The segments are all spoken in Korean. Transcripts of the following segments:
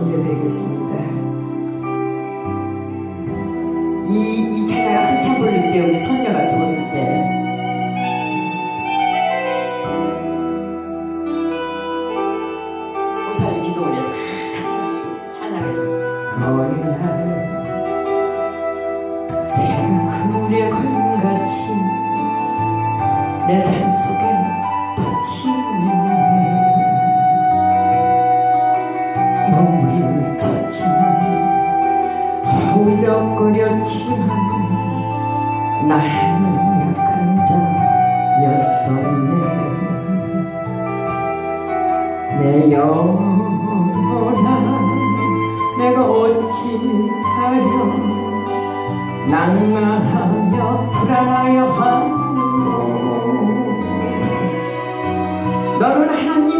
올려드리겠습니다. 이, 이 차가 한참 걸릴 때 우리 손 영혼아 내가 어찌하여 낭만하며 불안하여 하는고 너는 하나님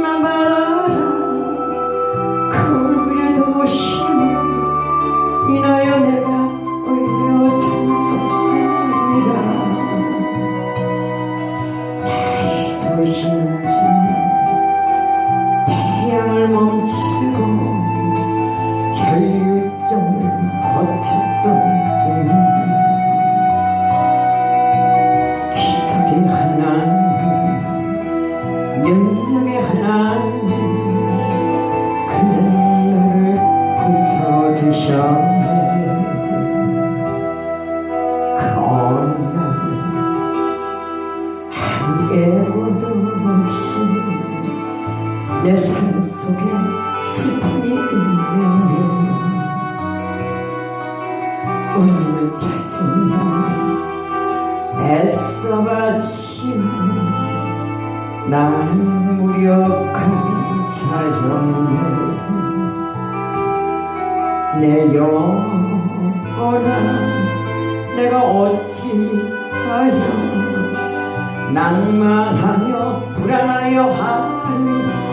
하여 하는고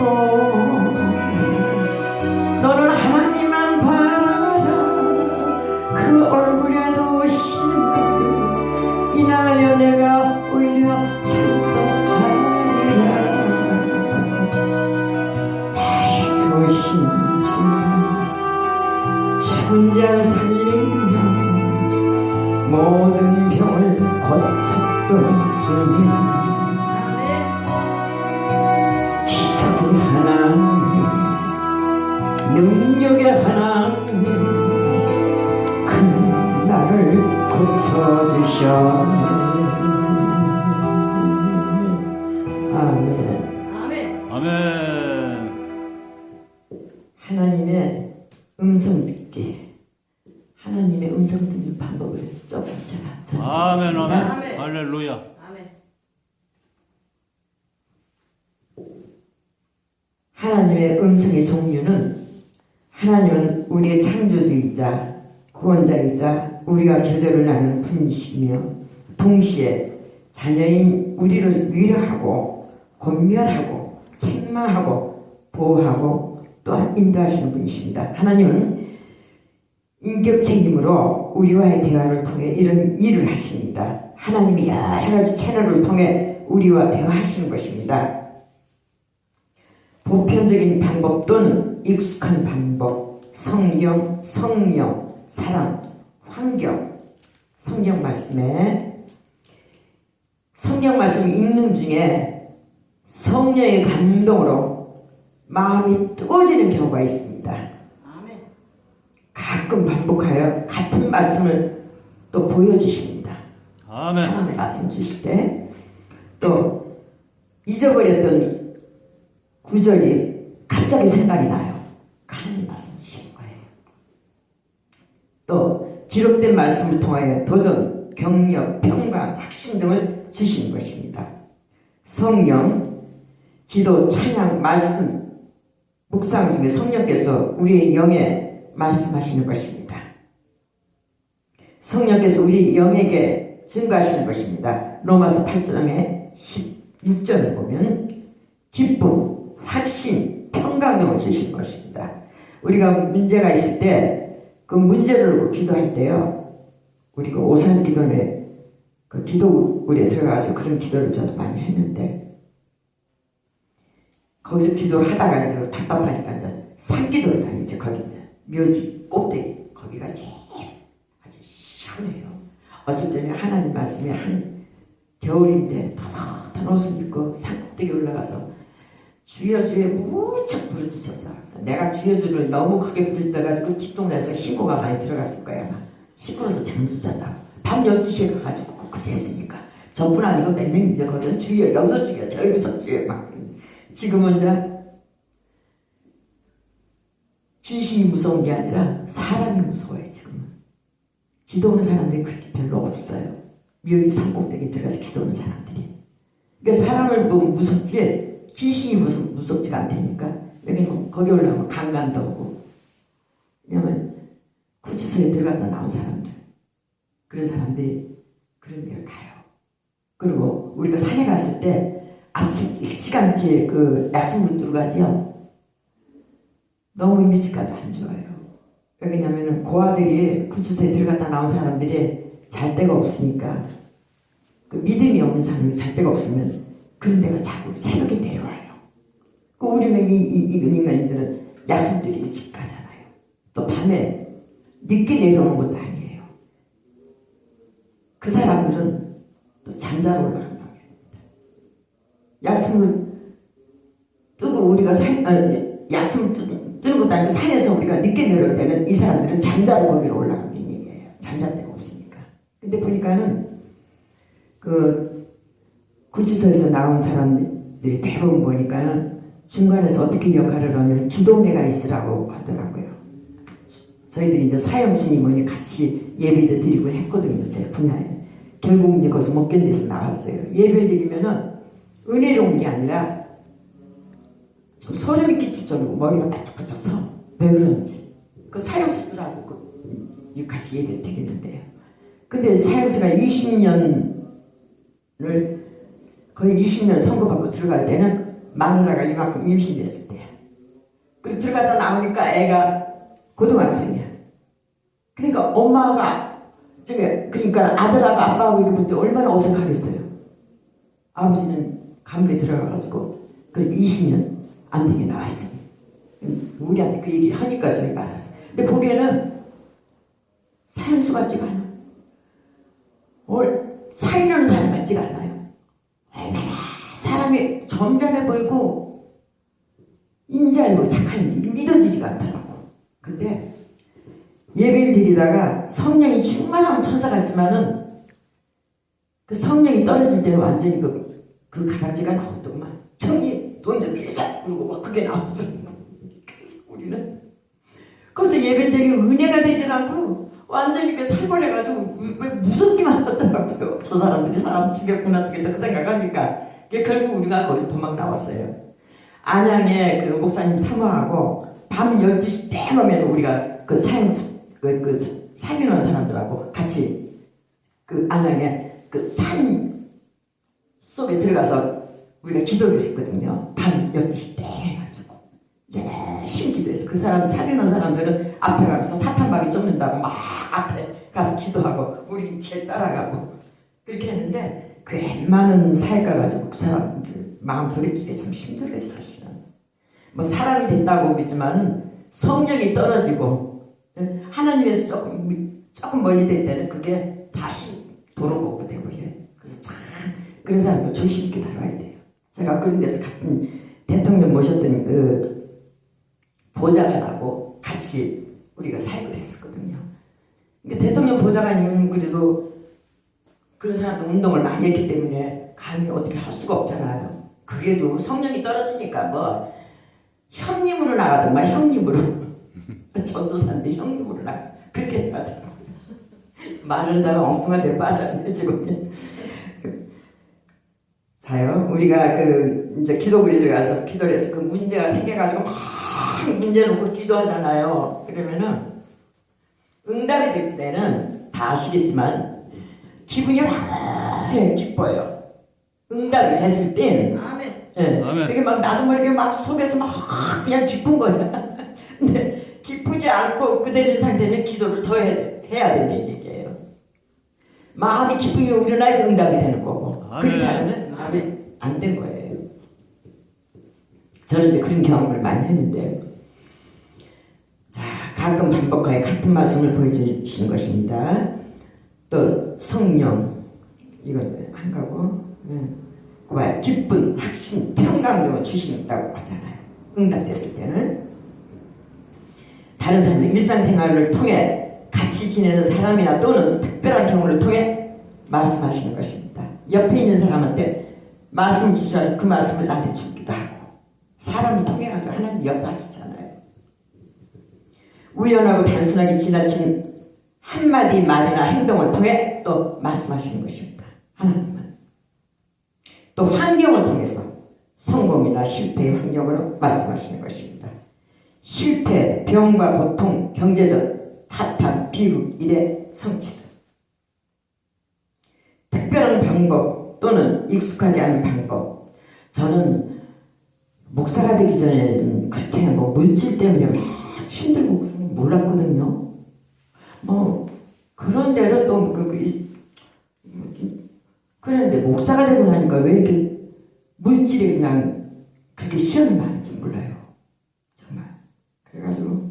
너는 하나님만 바라라 그 얼굴에 도심을 인하여 내가 올려 찬송하리라. 나의 조심주 죽은 자 음성의 종류는 하나님은 우리의 창조주이자 구원자이자 우리와 교제를 나누는 분이시며 동시에 자녀인 우리를 위로하고 권면하고 책망하고 보호하고 또한 인도하시는 분이십니다. 하나님은 인격 책임으로 우리와의 대화를 통해 이런 일을 하십니다. 하나님이 여러 가지 채널을 통해 우리와 대화하시는 것입니다. 보편적인 방법 또는 익숙한 방법, 성경, 성령, 사랑, 환경, 성경 말씀에 성경 말씀 읽는 중에 성령의 감동으로 마음이 뜨거워지는 경우가 있습니다. 아멘. 가끔 반복하여 같은 말씀을 또 보여주십니다. 아멘. 하나님 말씀 주실 때 또 잊어버렸던 구절이 갑자기 생각이 나요. 하나님 말씀 주시는 거예요. 또 기록된 말씀을 통하여 도전, 경력, 평강, 확신 등을 주시는 것입니다. 성령, 기도, 찬양, 말씀, 묵상 중에 성령께서 우리의 영에 말씀하시는 것입니다. 성령께서 우리 영에게 증거하시는 것입니다. 로마서 8장의 16절을 보면 기쁨, 확신, 평강 등을 주신 것입니다. 우리가 문제가 있을 때 그 문제를 놓고 기도할 때요. 우리 그 오산 기도에 그 기도울에 들어가가지고 그런 기도를 저도 많이 했는데 거기서 기도를 하다가 이제 답답하니까 이제 산기도를 다니죠. 거기 이제 묘지 꼭대기 거기가 제일 아주 시원해요. 때는 하나님 말씀에 한 겨울인데 따뜻한 옷을 입고 산 꼭대기 올라가서 주여 주여 무척 부르짖었어. 내가 주여 주를 너무 크게 부르짖어가지고 뒷동네에서 신고가 많이 들어갔을 거야. 시끄러워서 잠못 잤다고. 밤 12시에 가가지고 그렇게 했으니까. 저뿐 아니고 몇 명인데 거기는 주여 여기서 주여 저기서 주여 막. 지금은 이제 귀신이 무서운 게 아니라 사람이 무서워요 지금은. 기도하는 사람들이 그렇게 별로 없어요. 묘지 산꼭대기 들어가서 기도하는 사람들이. 그러니까 사람을 보면 무섭지 귀신이 무섭, 무섭지가 않다니까. 여기는 거기 올라가면 강간도 오고. 왜냐면 구치소에 들어갔다 나온 사람들. 그런 사람들이 그런 데를 가요. 그리고 우리가 산에 갔을 때 아침 일찌감치 그 약속을 들어가지요. 너무 일찍 가도 안 좋아요. 왜냐면은 고아들이 구치소에 들어갔다 나온 사람들이 잘 데가 없으니까 그 믿음이 없는 사람이 잘 데가 없으면 그런 데가 자꾸 새벽에 내려와요. 그 우리는 이, 이, 이 인간들은 약속들이 일찍 가잖아요. 또 밤에 늦게 내려오는 것도 아니에요. 그 사람들은 또 잠자러 올라간다고 합니다. 약속을 뜨고 우리가 산, 아, 약속을 뜨, 뜨는 것도 아니고 산에서 우리가 늦게 내려올 때는 이 사람들은 잠자러 거기로 올라간다는 얘기예요. 잠잘 데가 없으니까. 근데 보니까는 그 구치소에서 나온 사람들이 대부분 보니까는 중간에서 어떻게 역할을 하면 기도회가 있으라고 하더라고요. 저희들이 이제 사형수님 뭐니 같이 예배도 드리고 했거든요. 제 분야에. 결국 이제 거기서 못 견뎌서 나왔어요. 예배 드리면은 은혜로운 게 아니라 좀 소름이 끼칠 정도로 머리가 바짝바짝 서. 왜 그런지. 그 사형수들하고 그 같이 예배 드리는데요. 근데 사형수가 20년을 거의 20년 선고받고 들어갈 때는 마누라가 이만큼 임신됐을 때야. 그리고 들어가다 나오니까 애가 고등학생이야. 그러니까 엄마가 저기 그러니까 아들하고 아빠하고 이렇게 볼때 얼마나 어색하겠어요. 아버지는 감옥에 들어가가지고 그렇게 20년 안 되게 나왔어요. 우리한테 그 얘기를 하니까 저희가 알았어요. 근데 보기에는 사형수 같지가 않아. 뭘 살인하는 사람 같지가 않아요. 사람이 점잖해 보이고 인자이고 착한지 믿어지지가 않더라고. 근데 예배를 드리다가 성령이 충만한 천사 같지만은 그 성령이 떨어질 때는 완전히 그, 그 가닥지가 나오더구만. 형이 돈좀 빌자 그러고 막 그게 나오더라고. 그래서 우리는 거기서 예배 드리면 은혜가 되질 않고 완전히 그 살벌해가지고 왜 무섭기만 하더라고요. 저 사람들이 사람 죽였구나 죽였다 그 생각하니까 결국 우리가 거기서 도망 나왔어요. 안양에 그 목사님 사모하고 밤 12시 땡 오면 우리가 그 사형 그, 그 살인한 사람들하고 같이 그 안양에 그 산 속에 들어가서 우리가 기도를 했거든요. 밤 12시 땡 해가지고 그 사람 살인한 사람들은 앞에 가서 사탄박이 쫓는다고 막 앞에 가서 기도하고 우리 뒤에 따라가고 그렇게 했는데 그 웬만한 사회가 가지고 그 사람들 마음 돌이키기 참 힘들어요 사실은. 뭐 사람이 됐다고 그러지만은 성령이 떨어지고 예, 하나님에서 조금 조금 멀리 될 때는 그게 다시 돌아오고 돼버려요. 그래서 참 그런 사람도 조심 있게 다뤄야 돼요. 제가 그런 데서 같은 대통령 모셨던 그 보좌관하고 같이 우리가 사역을 했었거든요 그러니까 대통령 보좌관님은 그래도 그런 사람도 운동을 많이 했기 때문에 감히 어떻게 할 수가 없잖아요. 그래도 성령이 떨어지니까 뭐 형님으로 나가더만 형님으로 전도사인데 형님으로 나가 그렇게 나가더라고요. 말하다가 엉뚱한 데 빠졌네 지금. 자요, 우리가 그 이제 기도굴에 들어가서 기도를 해서 그 문제가 생겨가지고 막 문제 놓고 기도하잖아요. 그러면은 응답이 될 때는 다 아시겠지만 기분이 환해 기뻐요. 응답을 했을 땐 아멘. 예, 아멘. 되게 막 나도 모르게 막 속에서 막 그냥 기쁜 거야. 근데 기쁘지 않고 그대로 상태는 기도를 더 해, 해야 된다는 얘기예요. 마음이 기쁨이 우러나야 응답이 되는 거고 아멘. 그렇지 않으면 마음이 안된 거예요. 저는 이제 그런 경험을 많이 했는데 가끔 반복하여 같은 말씀을 보여주시는 것입니다. 또 성령 이거 한 거고 예. 그와 기쁜 확신 평강 등을 주신다고 하잖아요. 응답됐을 때는 다른 사람의 일상생활을 통해 같이 지내는 사람이나 또는 특별한 경우를 통해 말씀하시는 것입니다. 옆에 있는 사람한테 말씀 주셔서 그 말씀을 나한테 주기도 하고 사람을 통해 가지고 하나님 역사하시잖아요. 우연하고 단순하게 지나친 한마디 말이나 행동을 통해 또 말씀하시는 것입니다. 하나님은 또 환경을 통해서 성공이나 실패의 환경으로 말씀하시는 것입니다. 실패, 병과 고통, 경제적 파탄, 비극, 일의 성취 등 특별한 방법 또는 익숙하지 않은 방법 저는 목사가 되기 전에는 그렇게 뭐 물질 때문에 막 힘들고 몰랐거든요. 뭐 그런 대로 또 그, 그? 그랬는데 목사가 되고 나니까 왜 이렇게 물질에 그냥 그렇게 시험이 많은지 몰라요. 정말. 그래가지고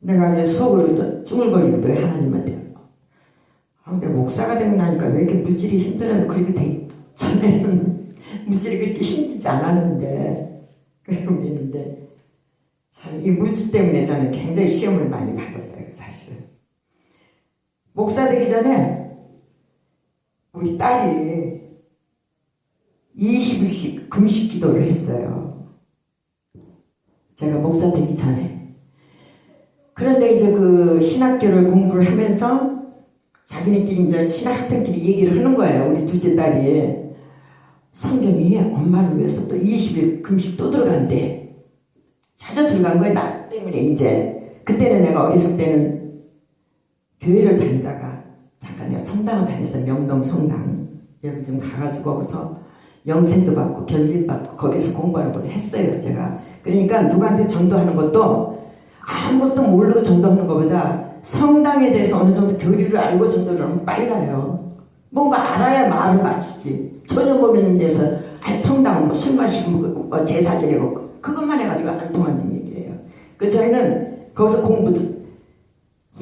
내가 이제 속으로 해 하나님한테. 아, 근데 목사가 되고 나니까 왜 이렇게 물질이 힘들어요? 그렇게 돼. 전에는 물질이 그렇게 힘들지 않았는데 그러고 있는데 참 이 물질 때문에 저는 굉장히 시험을 많이 받았어요 사실은. 목사 되기 전에 우리 딸이 20일씩 금식 기도를 했어요. 제가 목사 되기 전에. 그런데 이제 그 신학교를 공부를 하면서 자기네끼리 이제 신학생끼리 얘기를 하는 거예요. 우리 둘째 딸이. 성경이 엄마를 위해서 또 20일 금식 또 들어간대. 찾아 들어간 거야. 나 때문에 이제. 그때는 내가 어렸을 때는 교회를 다니다가 잠깐 내가 성당을 다녔어요. 명동 성당. 여기 좀 가가지고 거기서 영생도 받고 견진 받고 거기서 공부하는 걸 했어요. 제가. 그러니까 누구한테 전도하는 것도 아무것도 모르고 전도하는 것보다 성당에 대해서 어느 정도 교리를 알고 전도를 빨라요. 뭔가 알아야 말을 맞추지. 전혀 데서 아니 성당은 뭐 술 마시고 뭐, 뭐 제사 지내고 그것만 해가지고 안 통하는 얘기예요. 그 저희는 거기서 공부도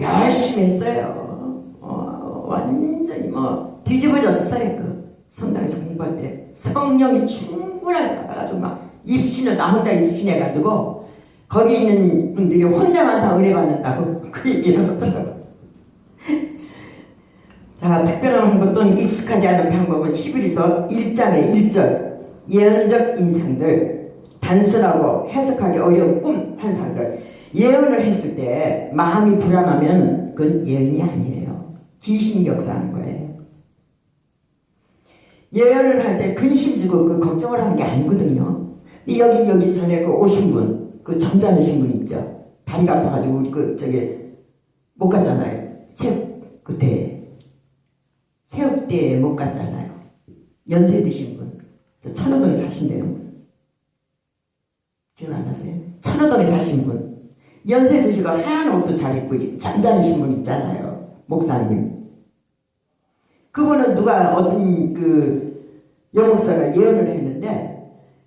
열심히 했어요. 어, 완전히 뭐 뒤집어졌어요. 그 성당에서 공부할 때 성령이 충분하게 받아가지고 막 입신을 나 혼자 입신해가지고 거기 있는 분들이 혼자만 다 은혜 받는다고 그 얘기를 하더라고. 자, 특별한 방법 또는 익숙하지 않은 방법은 히브리서 1장의 1절 예언적 인상들 단순하고 해석하기 어려운 꿈 환상들 예언을 했을 때 마음이 불안하면 그건 예언이 아니에요. 귀신이 역사하는 거예요. 예언을 할 때 근심 주고 그 걱정을 하는 게 아니거든요. 이 여기 여기 전에 그 오신 분, 그 점잖으신 분 있죠. 다리가 아파가지고 그 저기 못 갔잖아요. 체육 그때 체육대에 못 갔잖아요. 연세 드신 분, 저 천호동에 사신대요. 기억 안 나세요? 천호동에 사신 분, 연세 드시고 하얀 옷도 잘 입고 잠자는 분 있잖아요. 목사님. 그분은 누가 어떤 그 여목사가 예언을 했는데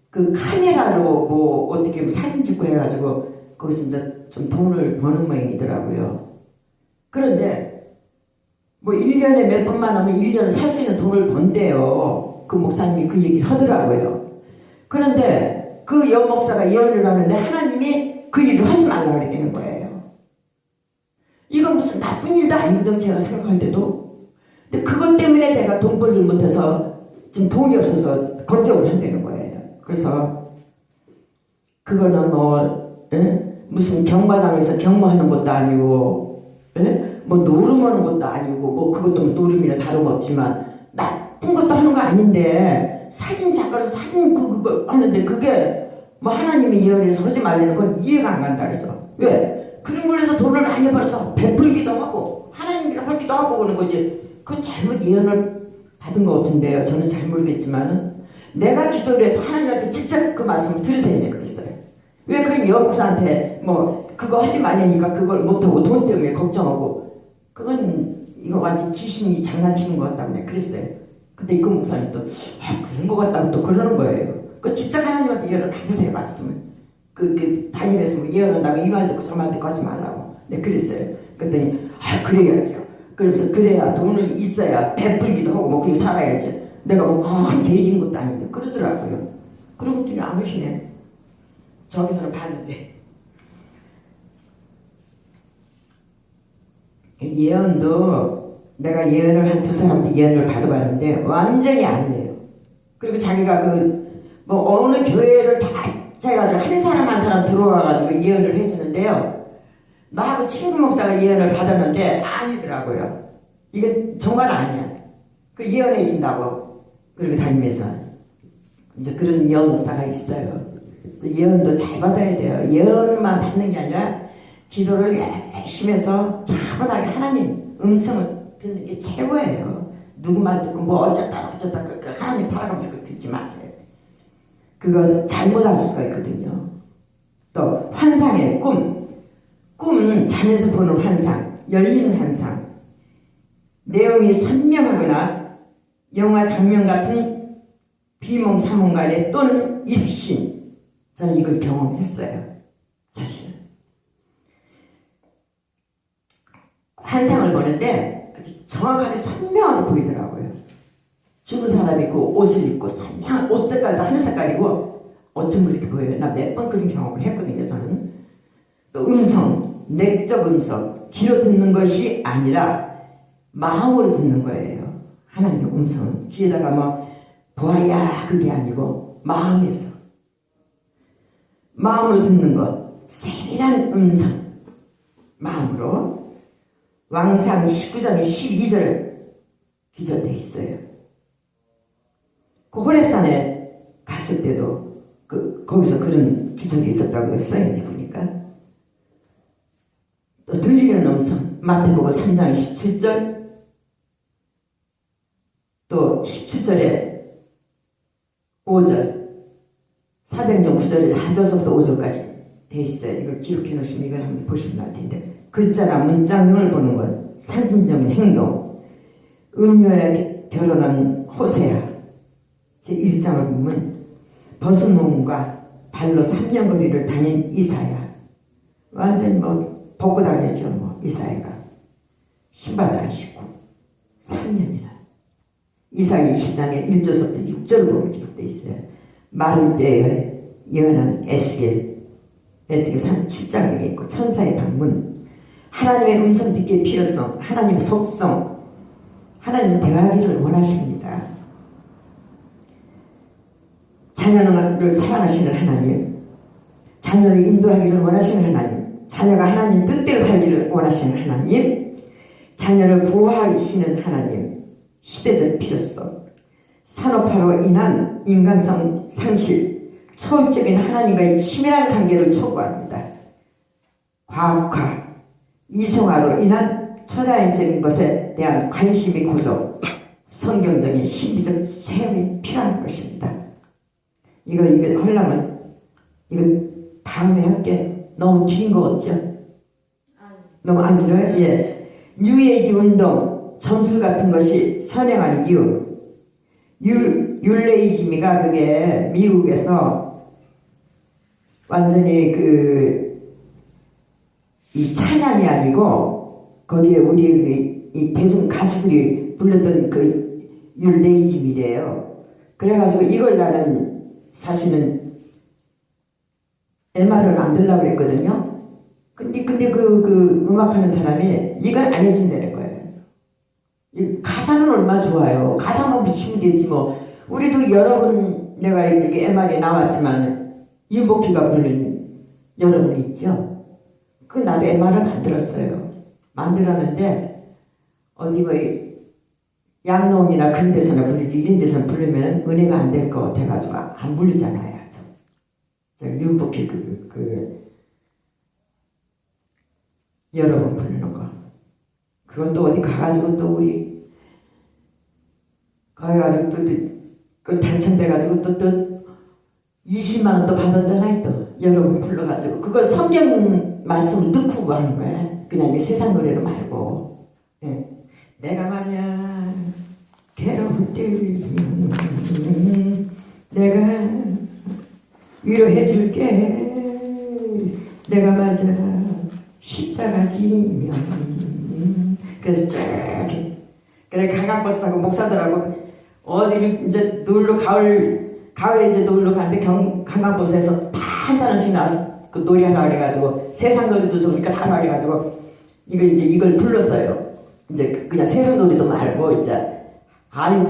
그 카메라로 뭐 어떻게 뭐 사진 찍고 해가지고 거기서 이제 좀 돈을 버는 모양이더라고요. 그런데 뭐 1년에 몇 번만 하면 1년을 살 수 있는 돈을 번대요. 그 목사님이 그 얘기를 하더라고요. 그런데 그 여목사가 예언을 하는데 하나님이 그 일을 하지 말라 그랬다는 거예요. 이건 무슨 나쁜 일도 아니거든 제가 생각할 때도. 근데 그것 때문에 제가 돈 벌지 못해서 지금 돈이 없어서 걱정을 거예요. 그래서 그거는 뭐 예? 무슨 경마장에서 경마하는 것도 아니고 예? 뭐 노름하는 것도 아니고 뭐 그것도 뭐 노름이나 다름없지만 나쁜 것도 하는 거 아닌데 사진 작가로서 사진 그 그거 하는데 그게 뭐 하나님의 예언에서 하지 말라는 건 이해가 안 간다 그랬어. 왜? 그런 걸 해서 돈을 많이 벌어서 베풀기도 하고 하나님이랑 하기도 하고 그러는 거지. 그건 잘못 예언을 받은 것 같은데요. 저는 잘 모르겠지만은 내가 기도를 해서 하나님한테 직접 그 말씀을 들으세요. 내가 그랬어요. 왜 그런 여목사한테 뭐 그거 하지 말라니까 그걸 못하고 돈 때문에 걱정하고 그건 이거 완전 귀신이 장난치는 것 같다고 내가 그랬어요. 근데 그 목사님 또 아, 그런 것 같다고 또 그러는 거예요. 그 직접 하나님한테 예언을 받으세요 말씀을. 그, 그 다니면서 뭐 예언한다고 이말 듣고 저말 듣고 하지 말라고 네 그랬어요 그랬더니 아 그래야죠 그러면서 그래야 돈을 있어야 베풀기도 하고 뭐 그렇게 살아야지 내가 뭐큰 죄진 것도 아닌데 그러더라고요 그러고 또안 오시네 저기서는 봤는데 예언도 내가 예언을 한 두 사람한테 예언을 받아봤는데 완전히 아니에요. 그리고 자기가 그 뭐 어느 교회를 다 자기가 한 사람 한 사람 들어와가지고 예언을 해주는데요. 나하고 친구 목사가 예언을 받았는데 아니더라고요. 이게 정말 아니야. 그 예언해 준다고 그렇게 다니면서 이제 그런 예언 목사가 있어요. 또 예언도 잘 받아야 돼요. 예언만 받는 게 아니라 기도를 열심히 해서 차분하게 하나님 음성을 듣는 게 최고예요. 누구만 듣고 뭐 어쩌다 어쩌다 그, 그 하나님 바라가면서 그 듣지 마세요. 그거 잘못할 수가 있거든요. 또 환상의 꿈. 꿈은 잠에서 보는 환상, 열리는 환상. 내용이 선명하거나 영화 장면 같은 비몽사몽간에 또는 입신. 저는 이걸 경험했어요. 사실. 환상을 보는데 아주 정확하게 선명하게 보이더라고요. 죽은 사람이 그 옷을 입고 선명한 옷 색깔도 하늘 색깔이고 어쩜 그렇게 보여요. 나 몇 번 그런 경험을 했거든요. 저는 또 음성, 내적 음성, 귀로 듣는 것이 아니라 마음으로 듣는 거예요. 하나님의 음성은 귀에다가 뭐 보아야 그게 아니고 마음에서. 마음으로 듣는 것 세밀한 음성. 마음으로. 왕상 19장 12절 기절돼 있어요. 그 호랩산에 갔을 때도 그 거기서 그런 기절이 있었다고 써있네 보니까. 또 들리는 음성 마태복음 3장 17절 또 17절에 5절 사도행전 9절에 4절서부터 5절까지 돼 있어요. 이거 기록해 놓으시면 이걸 한번 보시면 알 텐데. 글자나 문장 등을 보는 것 상징적인 행동. 음녀의 결혼한 호세아 제 1장을 보면 벗은 몸과 발로 3년 거리를 다닌 이사야. 완전히 뭐 벗고 다녔죠 뭐 이사야가. 신발도 안 신고. 3년이나 이사야 20장에 1절부터 6절을 보면 기록되어 있어요. 마를 때에 예언한 에스겔 에스겔 37장에 있고 천사의 방문. 하나님의 음성 듣기의 필요성 하나님의 속성 하나님은 대화하기를 원하십니다. 자녀를 사랑하시는 하나님 자녀를 인도하기를 원하시는 하나님 자녀가 하나님 뜻대로 살기를 원하시는 하나님 자녀를 보호하시는 하나님 시대적 필요성 산업화로 인한 인간성 상실, 초월적인 하나님과의 치밀한 관계를 촉구합니다. 과학화, 이성화로 인한 초자연적인 것에 대한 관심이 고조, 성경적인 신비적 체험이 필요한 것입니다. 이걸 이거 하려면 이거 다음에 할게 너무 긴거 없죠? 너무 안 길어요? 예. 뉴에이지 운동, 점술 같은 것이 선행하는 이유 유, 율레이즘이가 그게 미국에서 완전히 그 이 찬양이 아니고 거기에 우리 그이 대중 가수들이 불렀던 그 율레이즘이래요. 그래가지고 이걸 나는 사실은 MR을 만들려고 그랬거든요. 근데 근데 그, 그 음악하는 사람이 이걸 안 거예요. 이 가사는 얼마 좋아요. 가사만 붙이면 되지 뭐. 우리도 여러분 내가 이렇게 MR이 나왔지만 윤복희가 부른 여러분 있죠. 그 나도 MR을 만들었어요. 만들었는데 어디 뭐 양놈이나 그런 데서나 부르지 이런 데서 부르면 은혜가 안 될 것 같아가지고 안 부르잖아요. 저 윤복희 그, 그 여러분 부르는 거. 그것도 어디 가가지고 또 우리 거기 가지고 또 그 당첨돼가지고 또 또 20만 원 또 받았잖아요 또. 여러분 불러가지고. 그걸 성경 말씀을 넣고 하는 거야. 그냥 이 세상 노래로 말고. 예. 내가 만약 괴로울 때면 내가 위로해 줄게. 내가 맞아 십자가 지면. 그래서 쭉 이렇게. 그래 관광버스 타고 목사들하고 어디를 이제 놀러 가을 가을에 이제 놀러 가는데 경 관광버스에서 다 한 사람씩 나와서 그 노래하라 그래가지고 세상 노래도 좋으니까 다 하라 그래가지고 이거 이제 이걸 불렀어요. 이제 그냥 세상 노래도 말고 이제 아유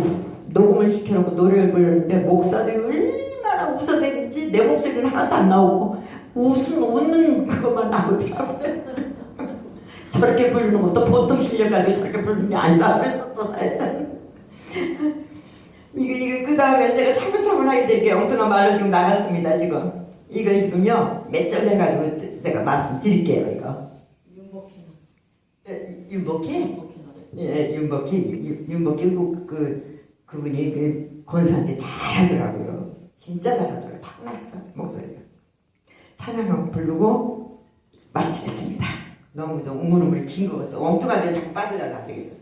녹음을 시켜놓고 노래를 부르는데 목사들이 얼마나 웃어대는지 내 목소리는 하나도 안 나오고 웃음 웃는 그것만 나오더라고요. 저렇게 부르는 것도 보통 실력 가지고 저렇게 부르는 게 아니라 그래서 또 사연. 이거 이거 그 다음에 제가 차분차분하게 될게 엉뚱한 말로 지금 나갔습니다 지금. 이거 지금요 몇절 해가지고 제- 제가 말씀드릴게요 이거. 예, 윤복희? 윤복희 노래. 예, 윤복희, 윤- 윤복희 그, 그 그분이 그 권사한테 잘하더라고요. 진짜 잘하더라고요. 탁났어 목소리가. 찬양하고 부르고 마치겠습니다. 너무 좀 우물우물 긴 것 같아. 엉뚱한 데 자꾸 빠져나가 안 되겠어.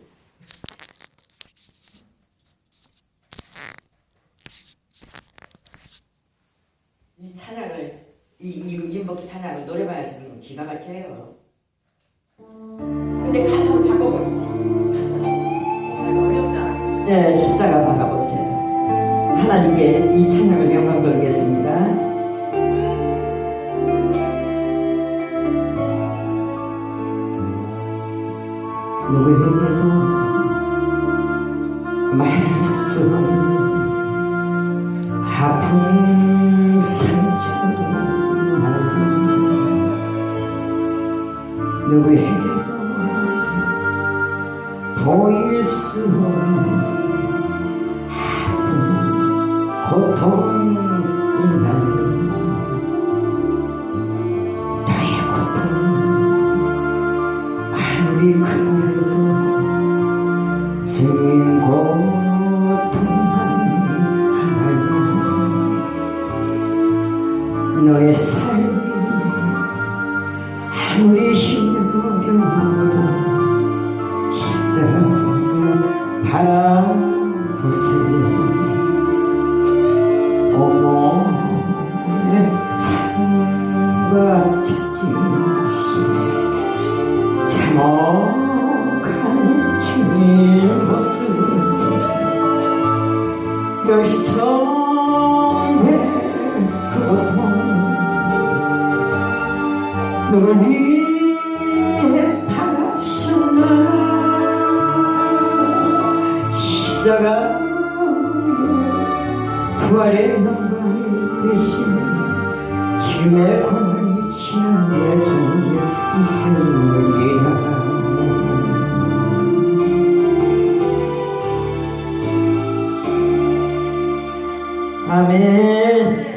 이 찬양을 이, 이 윤복희 찬양을 노래방에서 부르면 기가 막혀요. 근데 가사를 바꿔버리지. 가사를. 어, 어렵잖아. 네, 십자가 바라보세요. 하나님께 이 찬양을 영광 돌리겠습니다. 누구에게도 말할 수 없는 아픈 누구에게도 보일 수 없는 아 창